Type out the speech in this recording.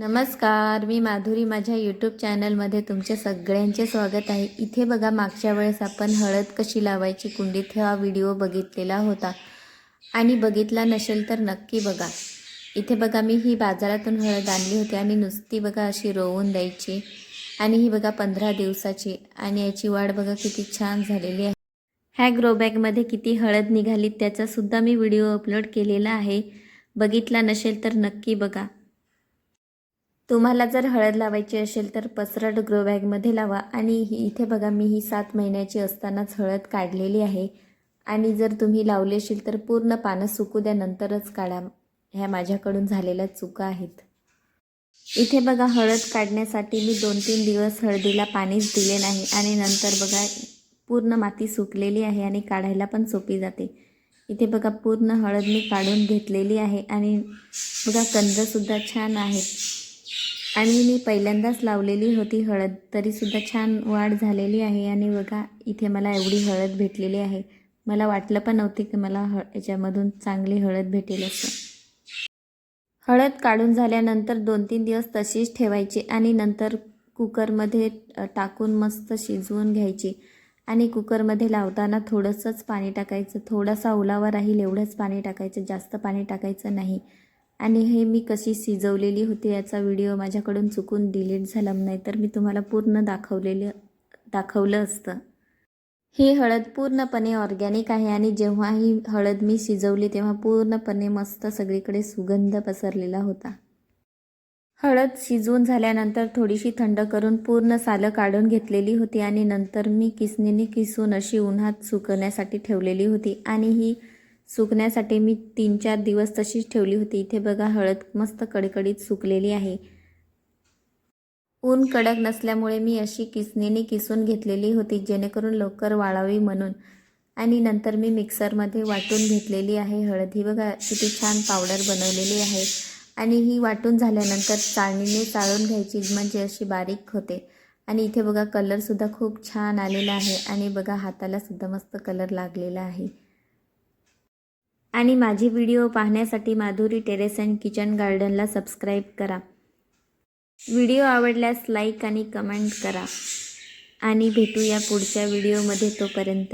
नमस्कार मी माधुरी. माझ्या यूट्यूब चॅनलमध्ये तुमचे सगळ्यांचे स्वागत आहे. इथे बघा मागच्या वेळेस आपण हळद कशी लावायची कुंडीत हा व्हिडिओ बघितलेला होता. आणि बघितला नसेल तर नक्की बघा. इथे बघा मी ही बाजारातून हळद आणली होती आणि नुसती बघा अशी रोवून द्यायची. आणि ही बघा पंधरा दिवसाची. आणि याची वाढ बघा किती छान झालेली आहे. ह्या ग्रोबॅगमध्ये किती हळद निघाली त्याचासुद्धा मी व्हिडिओ अपलोड केलेला आहे. बघितला नसेल तर नक्की बघा. तुम्हाला जर हळद लावायची असेल तर पसरट ग्रो बॅगमध्ये लावा. आणि ही इथे बघा मी ही सात महिन्याची असतानाच हळद काढलेली आहे. आणि जर तुम्ही लावली असेल तर पूर्ण पानं सुकू द्या नंतरच काढा. ह्या माझ्याकडून झालेल्या चुका आहेत. इथे बघा हळद काढण्यासाठी मी दोन तीन दिवस हळदीला पाणीच दिले नाही. आणि नंतर बघा पूर्ण माती सुकलेली आहे आणि काढायला पण सोपी जाते. इथे बघा पूर्ण हळद मी काढून घेतलेली आहे. आणि बघा कंदसुद्धा छान आहेत. आणि मी पहिल्यांदाच लावलेली होती हळद तरीसुद्धा छान वाढ झालेली आहे आणि बघा इथे मला एवढी हळद भेटलेली आहे. मला वाटलं पण नव्हते की मला ह याच्यामधून चांगली हळद भेटेल असं. हळद काढून झाल्यानंतर दोन तीन दिवस तशीच ठेवायची आणि नंतर कुकरमध्ये टाकून मस्त शिजवून घ्यायची. आणि कुकरमध्ये लावताना थोडंसंच पाणी टाकायचं. थोडासा ओलावा राहील एवढंच पाणी टाकायचं. जास्त पाणी टाकायचं नाही. आणि हे मी कशी शिजवलेली होती याचा व्हिडिओ माझ्याकडून चुकून डिलीट झाला नाही तर मी तुम्हाला पूर्ण दाखवलेलं दाखवलं असतं. ही हळद पूर्णपणे ऑर्गॅनिक आहे आणि जेव्हा ही हळद मी शिजवली तेव्हा पूर्णपणे मस्त सगळीकडे सुगंध पसरलेला होता. हळद शिजवून झाल्यानंतर थोडीशी थंड करून पूर्ण सालं काढून घेतलेली होती आणि नंतर मी किसणीने किसून अशी उन्हात सुकवण्यासाठी ठेवलेली होती आणि ही सुकण्यासाठी मी तीन चार दिवस तशीच ठेवली होती. इथे बघा हळद मस्त कडकडीत सुकलेली आहे. ऊन कडक नसल्यामुळे मी अशी किसणीने किसून घेतलेली होती जेणेकरून लवकर वाळावी म्हणून. आणि नंतर मी मिक्सरमध्ये वाटून घेतलेली आहे हळद. ही बघा किती छान पावडर बनवलेली आहे. आणि ही वाटून झाल्यानंतर चाळणीने चाळून घ्यायची म्हणजे अशी बारीक होते. आणि इथे बघा कलरसुद्धा खूप छान आलेला आहे. आणि बघा हातालासुद्धा मस्त कलर लागलेला आहे. आणि माझी व्हिडिओ पाहण्यासाठी माधुरी टेरेस अँड किचन गार्डनला सबस्क्राईब करा. व्हिडिओ आवडल्यास लाईक आणि कमेंट करा. आणि भेटूया पुढच्या व्हिडिओमध्ये तोपर्यंत.